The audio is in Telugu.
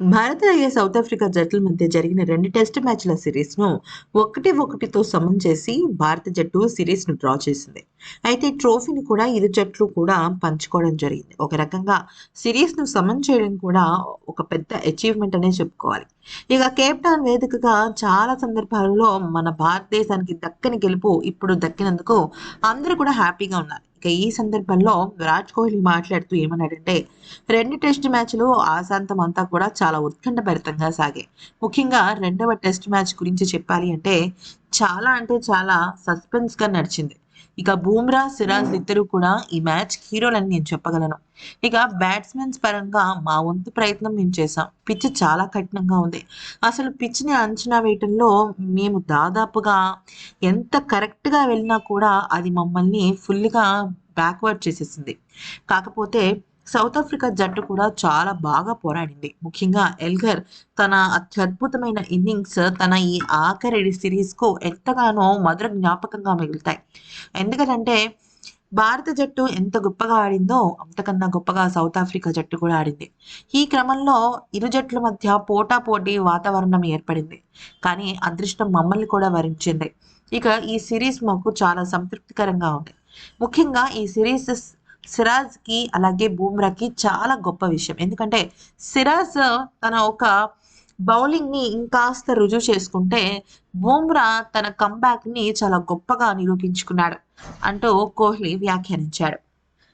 భారత్ అలాగే సౌత్ ఆఫ్రికా జట్ల మధ్య జరిగిన రెండు టెస్ట్ మ్యాచ్ల సిరీస్ను ఒకటి ఒకటితో సమం చేసి భారత జట్టు సిరీస్ను డ్రా చేసింది. అయితే ట్రోఫీని కూడా ఇరు జట్లు కూడా పంచుకోవడం జరిగింది. ఒక రకంగా సిరీస్ను సమం చేయడం కూడా ఒక పెద్ద అచీవ్మెంట్ అనే చెప్పుకోవాలి. ఇక కేప్ టౌన్ వేదికగా చాలా సందర్భాలలో మన భారతదేశానికి దక్కని గెలుపు ఇప్పుడు దక్కినందుకు అందరూ కూడా హ్యాపీగా ఉన్నారు. ఇక ఈ సందర్భంలో విరాట్ కోహ్లీ మాట్లాడుతూ ఏమన్నాడంటే రెండు టెస్ట్ మ్యాచ్లు ఆశాంతం అంతా కూడా చాలా ఉత్కంఠభరితంగా సాగాయి. ముఖ్యంగా రెండవ టెస్ట్ మ్యాచ్ గురించి చెప్పాలి అంటే చాలా అంటే చాలా సస్పెన్స్గా నడిచింది. ఇక బూమ్రా సిరాజ్ ఇద్దరు కూడా ఈ మ్యాచ్ హీరోలని నేను చెప్పగలను. ఇక బ్యాట్స్మెన్స్ పరంగా మా వంతు ప్రయత్నం మేము చేసాం పిచ్ చాలా కఠినంగా ఉంది. అసలు పిచ్ని అంచనా వేయటంలో మేము దాదాపుగా ఎంత కరెక్ట్గా వెళ్ళినా కూడా అది మమ్మల్ని ఫుల్గా బ్యాక్వర్డ్ చేసేసింది. కాకపోతే సౌత్ ఆఫ్రికా జట్టు కూడా చాలా బాగా పోరాడింది. ముఖ్యంగా ఎల్గర్ తన అత్యద్భుతమైన ఇన్నింగ్స్ తన ఈ ఆఖరి సిరీస్కు ఎంతగానో మధుర జ్ఞాపకంగా మిగులుతాయి. ఎందుకంటే భారత జట్టు ఎంత గొప్పగా ఆడిందో అంతకన్నా గొప్పగా సౌత్ ఆఫ్రికా జట్టు కూడా ఆడింది. ఈ క్రమంలో ఇరు జట్ల మధ్య పోటా పోటీ వాతావరణం ఏర్పడింది. కానీ అదృష్టం మమ్మల్ని కూడా వరించింది. ఇక ఈ సిరీస్ మాకు చాలా సంతృప్తికరంగా ఉంది. ముఖ్యంగా ఈ సిరీస్ సిరాజ్కి అలాగే బూమ్రాకి చాలా గొప్ప విషయం. ఎందుకంటే సిరాజ్ తన ఒక బౌలింగ్ని ఇంకాస్త రుజువు చేసుకుంటే బూమ్రా తన కంబ్యాక్ని చాలా గొప్పగా నిరూపించుకున్నాడు అంటూ కోహ్లీ వ్యాఖ్యానించాడు.